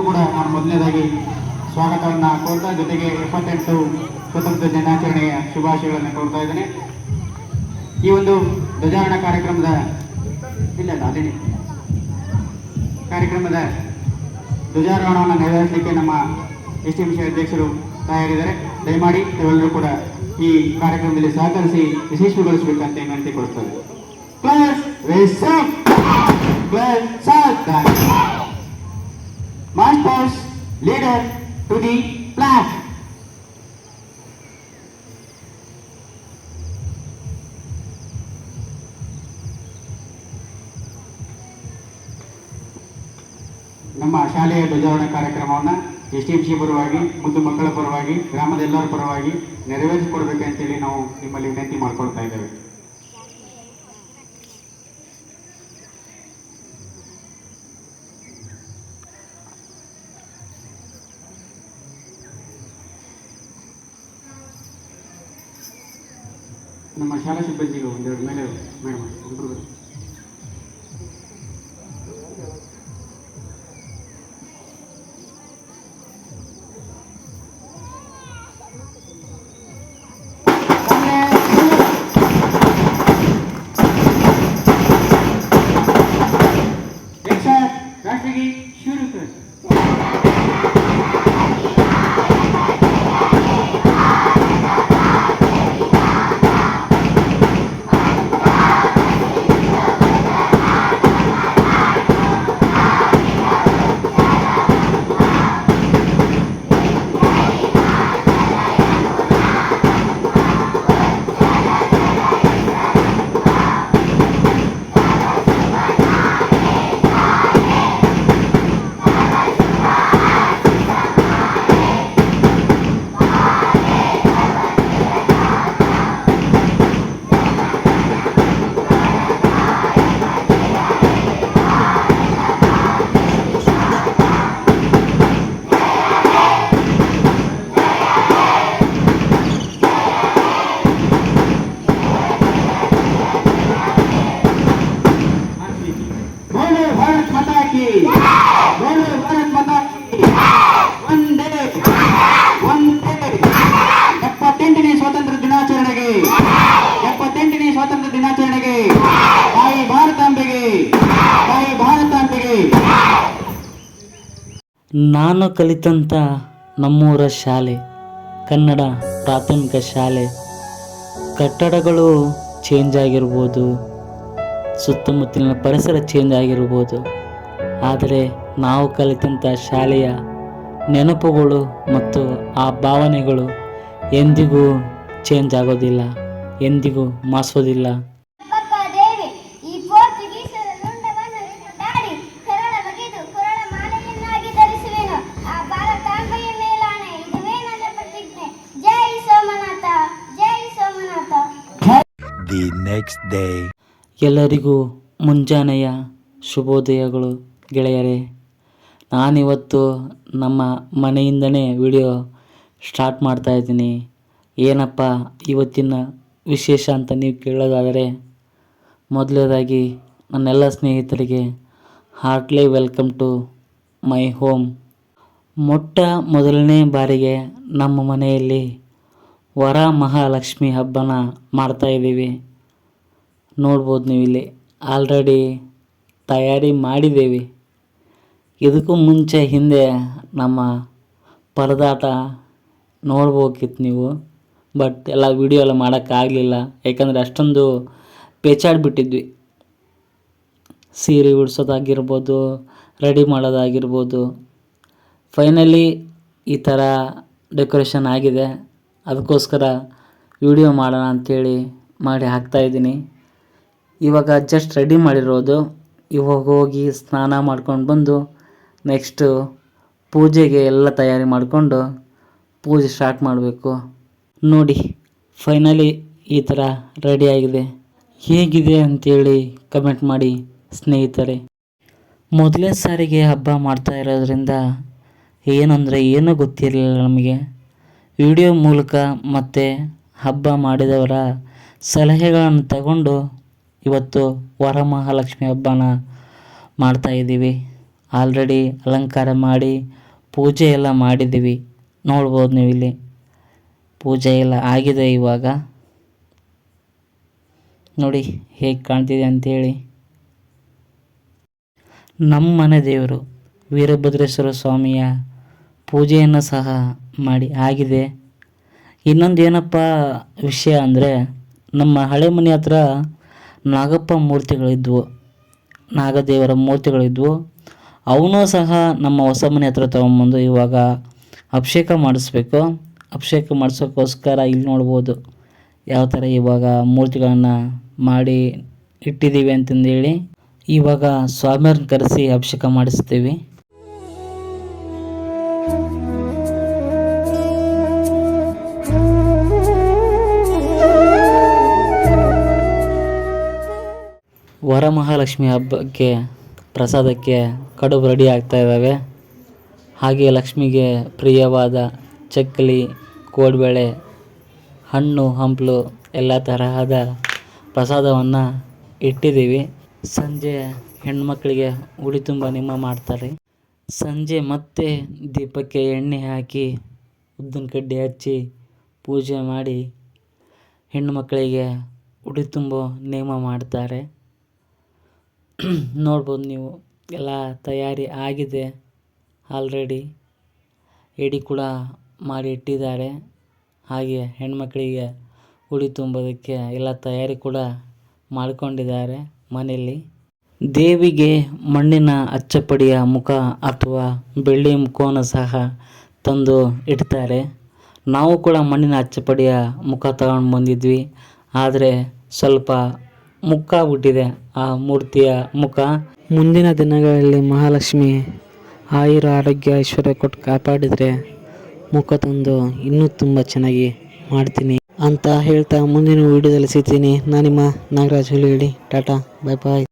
ಕೂಡ ನಾನು ಮೊದಲನೇದಾಗಿ ಸ್ವಾಗತವನ್ನು ಕೋರ್ತಾ ಜೊತೆಗೆ ಎಪ್ಪತ್ತೆಂಟು ಸ್ವತಂತ್ರ ದಿನಾಚರಣೆಯ ಶುಭಾಶಯಗಳನ್ನು ಕೋರ್ತಾ ಇದ್ದೇನೆ. ಈ ಒಂದು ಧ್ವಜಾರೋಹಣ ಕಾರ್ಯಕ್ರಮದ ಇಲ್ಲ ಕಾರ್ಯಕ್ರಮದ ಧ್ವಜಾರೋಹಣವನ್ನು ನೆರವೇರಿಸಲಿಕ್ಕೆ ನಮ್ಮ ಎಸ್ ಟಿ ಅಧ್ಯಕ್ಷರು ತಯಾರಿದ್ದಾರೆ. ದಯಮಾಡಿ ತಾವೆಲ್ಲರೂ ಕೂಡ ಈ ಕಾರ್ಯಕ್ರಮದಲ್ಲಿ ಸಹಕರಿಸಿ ಯಶಸ್ವಿಗೊಳಿಸಬೇಕಂತ ವಿನಂತಿ ಕೊಡ್ತಾರೆ Masters, leader to the flag. ನಮ್ಮ ಶಾಲೆಯ ಧ್ವಜಾರೋಹಣ ಕಾರ್ಯಕ್ರಮವನ್ನು ಎಸ್ ಟಿ ಎಂ ಸಿ ಪರವಾಗಿ ಮುದ್ದು ಮಕ್ಕಳ ಪರವಾಗಿ ಗ್ರಾಮದ ಎಲ್ಲರ ಪರವಾಗಿ ನೆರವೇರಿಸಿಕೊಡ್ಬೇಕಂತೇಳಿ ನಾವು ನಿಮ್ಮಲ್ಲಿ ವಿನಂತಿ ಮಾಡ್ಕೊಳ್ತಾ ಇದ್ದೇವೆ ನಮ್ಮ ಶಾಲಾ ಸಿಬ್ಬಂದಿಗಳು ಒಂದೆರಡು ಮೇಲೆ ಮೇಡಮ್ ನಾನು ಕಲಿತಂಥ ನಮ್ಮೂರ ಶಾಲೆ, ಕನ್ನಡ ಪ್ರಾಥಮಿಕ ಶಾಲೆ. ಕಟ್ಟಡಗಳು ಚೇಂಜ್ ಆಗಿರ್ಬೋದು, ಸುತ್ತಮುತ್ತಲಿನ ಪರಿಸರ ಚೇಂಜ್ ಆಗಿರ್ಬೋದು. ಆದರೆ ನಾವು ಕಲಿತಂಥ ಶಾಲೆಯ ನೆನಪುಗಳು ಮತ್ತು ಆ ಭಾವನೆಗಳು ಎಂದಿಗೂ ಚೇಂಜ್ ಆಗೋದಿಲ್ಲ, ಎಂದಿಗೂ ಮಾಸೋದಿಲ್ಲ the ನೆಕ್ಸ್ಟ್ ಡೇ ಎಲ್ಲರಿಗೂ ಮುಂಜಾನೆಯ ಶುಭೋದಯಗಳು ಗೆಳೆಯರೇ. ನಾನಿವತ್ತು ನಮ್ಮ ಮನೆಯಿಂದನೇ ವಿಡಿಯೋ ಸ್ಟಾರ್ಟ್ ಮಾಡ್ತಾ ಇದ್ದೀನಿ. ಏನಪ್ಪ ಇವತ್ತಿನ ವಿಶೇಷ ಅಂತ ನೀವು ಕೇಳೋದಾದರೆ, ಮೊದಲನೇದಾಗಿ ನನ್ನೆಲ್ಲ ಸ್ನೇಹಿತರಿಗೆ heartly welcome to my home. ಮೊಟ್ಟ ಮೊದಲನೇ ಬಾರಿಗೆ ನಮ್ಮ ಮನೆಯಲ್ಲಿ ವರ ಮಹಾಲಕ್ಷ್ಮಿ ಹಬ್ಬನ ಮಾಡ್ತಾ ಇದ್ದೀವಿ. ನೋಡ್ಬೋದು ನೀವು ಇಲ್ಲಿ. ಆಲ್ರೆಡಿ ತಯಾರಿ ಮಾಡಿದ್ದೀವಿ. ಇದಕ್ಕೂ ಮುಂಚೆ ಹಿಂದೆ ನಮ್ಮ ಪರದಾಟ ನೋಡ್ಬೋಕಿತ್ತು ನೀವು. ಬಟ್ ಎಲ್ಲ ವಿಡಿಯೋ ಎಲ್ಲ ಮಾಡೋಕ್ಕಾಗಲಿಲ್ಲ. ಯಾಕಂದರೆ ಅಷ್ಟೊಂದು ಪೇಚಾಡ್ಬಿಟ್ಟಿದ್ವಿ. ಸೀರೆ ಉಡ್ಸೋದಾಗಿರ್ಬೋದು, ರೆಡಿ ಮಾಡೋದಾಗಿರ್ಬೋದು. ಫೈನಲಿ ಈ ಥರ ಡೆಕೋರೇಷನ್ ಆಗಿದೆ. ಅದಕ್ಕೋಸ್ಕರ ವಿಡಿಯೋ ಮಾಡೋಣ ಅಂಥೇಳಿ ಮಾಡಿ ಹಾಕ್ತಾಯಿದ್ದೀನಿ ಇವಾಗ ಜಸ್ಟ್ ರೆಡಿ ಮಾಡಿರೋದು. ಇವಾಗ ಹೋಗಿ ಸ್ನಾನ ಮಾಡ್ಕೊಂಡು ಬಂದು ನೆಕ್ಸ್ಟು ಪೂಜೆಗೆ ಎಲ್ಲ ತಯಾರಿ ಮಾಡಿಕೊಂಡು ಪೂಜೆ ಸ್ಟಾರ್ಟ್ ಮಾಡಬೇಕು. ನೋಡಿ ಫೈನಲಿ ಈ ಥರ ರೆಡಿ ಆಗಿದೆ. ಹೇಗಿದೆ ಅಂಥೇಳಿ ಕಮೆಂಟ್ ಮಾಡಿ ಸ್ನೇಹಿತರೆ. ಮೊದಲನೇ ಸಾರಿಗೆ ಹಬ್ಬ ಮಾಡ್ತಾ ಇರೋದ್ರಿಂದ ಏನಂದರೆ ಏನೂ ಗೊತ್ತಿರಲಿಲ್ಲ ನಮಗೆ. ವಿಡಿಯೋ ಮೂಲಕ ಮತ್ತು ಹಬ್ಬ ಮಾಡಿದವರ ಸಲಹೆಗಳನ್ನು ತಗೊಂಡು ಇವತ್ತು ವರಮಹಾಲಕ್ಷ್ಮಿ ಹಬ್ಬನ ಮಾಡ್ತಾ ಇದ್ದೀವಿ. ಆಲ್ರೆಡಿ ಅಲಂಕಾರ ಮಾಡಿ ಪೂಜೆ ಎಲ್ಲ ಮಾಡಿದ್ದೀವಿ. ನೋಡ್ಬೋದು ನೀವು ಇಲ್ಲಿ ಪೂಜೆ ಎಲ್ಲ ಆಗಿದೆ ಇವಾಗ. ನೋಡಿ ಹೇಗೆ ಕಾಣ್ತಿದೆ ಅಂತೇಳಿ. ನಮ್ಮ ಮನೆ ದೇವರು ವೀರಭದ್ರೇಶ್ವರ ಸ್ವಾಮಿಯ ಪೂಜೆಯನ್ನು ಸಹ ಮಾಡಿ ಆಗಿದೆ. ಇನ್ನೊಂದು ಏನಪ್ಪ ವಿಷಯ ಅಂದರೆ, ನಮ್ಮ ಹಳೆ ಮನೆ ಹತ್ರ ನಾಗಪ್ಪ ಮೂರ್ತಿಗಳಿದ್ವು. ನಾಗದೇವರ ಮೂರ್ತಿಗಳಿದ್ವು. ಅವನೂ ಸಹ ನಮ್ಮ ಹೊಸ ಮನೆ ಹತ್ರ ತೊಗೊಂಬಂದು ಇವಾಗ ಅಭಿಷೇಕ ಮಾಡಿಸ್ಬೇಕು. ಅಭಿಷೇಕ ಮಾಡಿಸೋಕ್ಕೋಸ್ಕರ ಇಲ್ಲಿ ನೋಡ್ಬೋದು ಯಾವ ಥರ ಇವಾಗ ಮೂರ್ತಿಗಳನ್ನು ಮಾಡಿ ಇಟ್ಟಿದ್ದೀವಿ ಅಂತಂದೇಳಿ ಇವಾಗ ಸ್ವಾಮಿಯವ್ರನ್ನ ಕರೆಸಿ ಅಭಿಷೇಕ ಮಾಡಿಸ್ತೀವಿ. ವರಮಹಾಲಕ್ಷ್ಮಿ ಹಬ್ಬಕ್ಕೆ, ಪ್ರಸಾದಕ್ಕೆ ಕಡುಬು ರೆಡಿ ಆಗ್ತಾ ಇದ್ದಾವೆ. ಹಾಗೆ ಲಕ್ಷ್ಮಿಗೆ ಪ್ರಿಯವಾದ ಚಕ್ಕಲಿ ಕೋಡ್ಬೇಳೆ, ಹಣ್ಣು, ಹಂಪಲು ಎಲ್ಲ ತರಹದ ಪ್ರಸಾದವನ್ನು ಇಟ್ಟಿದ್ದೀವಿ. ಸಂಜೆ ಹೆಣ್ಮಕ್ಳಿಗೆ ಉಡಿ ತುಂಬ ನಿಮ್ಮ ಮಾಡ್ತಾರೆ. ಸಂಜೆ ಮತ್ತೆ ದೀಪಕ್ಕೆ ಎಣ್ಣೆ ಹಾಕಿ ಉದ್ದಿನ ಕಡ್ಡಿ ಹಚ್ಚಿ ಪೂಜೆ ಮಾಡಿ ಹೆಣ್ಣು ಮಕ್ಕಳಿಗೆ ಉಡಿ ತುಂಬೋ ನೇಮ ಮಾಡ್ತಾರೆ. ನೋಡ್ಬೋದು ನೀವು. ಎಲ್ಲ ತಯಾರಿ ಆಗಿದೆ. ಆಲ್ರೆಡಿ ಎಡಿ ಕೂಡ ಮಾಡಿ ಇಟ್ಟಿದ್ದಾರೆ. ಹಾಗೆ ಹೆಣ್ಮಕ್ಕಳಿಗೆ ಉಡಿ ತುಂಬೋದಕ್ಕೆ ಎಲ್ಲ ತಯಾರಿ ಕೂಡ ಮಾಡಿಕೊಂಡಿದ್ದಾರೆ ಮನೆಯಲ್ಲಿ. ದೇವಿಗೆ ಮಣ್ಣಿನ ಅಚ್ಚಪಡಿಯ ಮುಖ ಅಥವಾ ಬೆಳ್ಳಿ ಮುಖವನ್ನು ಸಹ ತಂದು ಇಡ್ತಾರೆ. ನಾವು ಕೂಡ ಮಣ್ಣಿನ ಅಚ್ಚಪಡಿಯ ಮುಖ ತಗೊಂಡು ಬಂದಿದ್ವಿ. ಆದರೆ ಸ್ವಲ್ಪ ಮುಕ್ಕಾಗ್ಬಿಟ್ಟಿದೆ ಆ ಮೂರ್ತಿಯ ಮುಖ. ಮುಂದಿನ ದಿನಗಳಲ್ಲಿ ಮಹಾಲಕ್ಷ್ಮಿ ಆಯುರ ಆರೋಗ್ಯ ಐಶ್ವರ್ಯ ಕೊಟ್ಟು ಕಾಪಾಡಿದರೆ ಮುಖ ತಂದು ಇನ್ನೂ ತುಂಬ ಚೆನ್ನಾಗಿ ಮಾಡ್ತೀನಿ ಅಂತ ಹೇಳ್ತಾ ಮುಂದಿನ ವೀಡಿಯೋದಲ್ಲಿ ಸಿಗ್ತೀನಿ. ನಾನು ನಿಮ್ಮ ನಾಗರಾಜ್ ಹುಲಿಗೇಡಿ ಟಾಟಾ ಬಾಯ್ ಬಾಯ್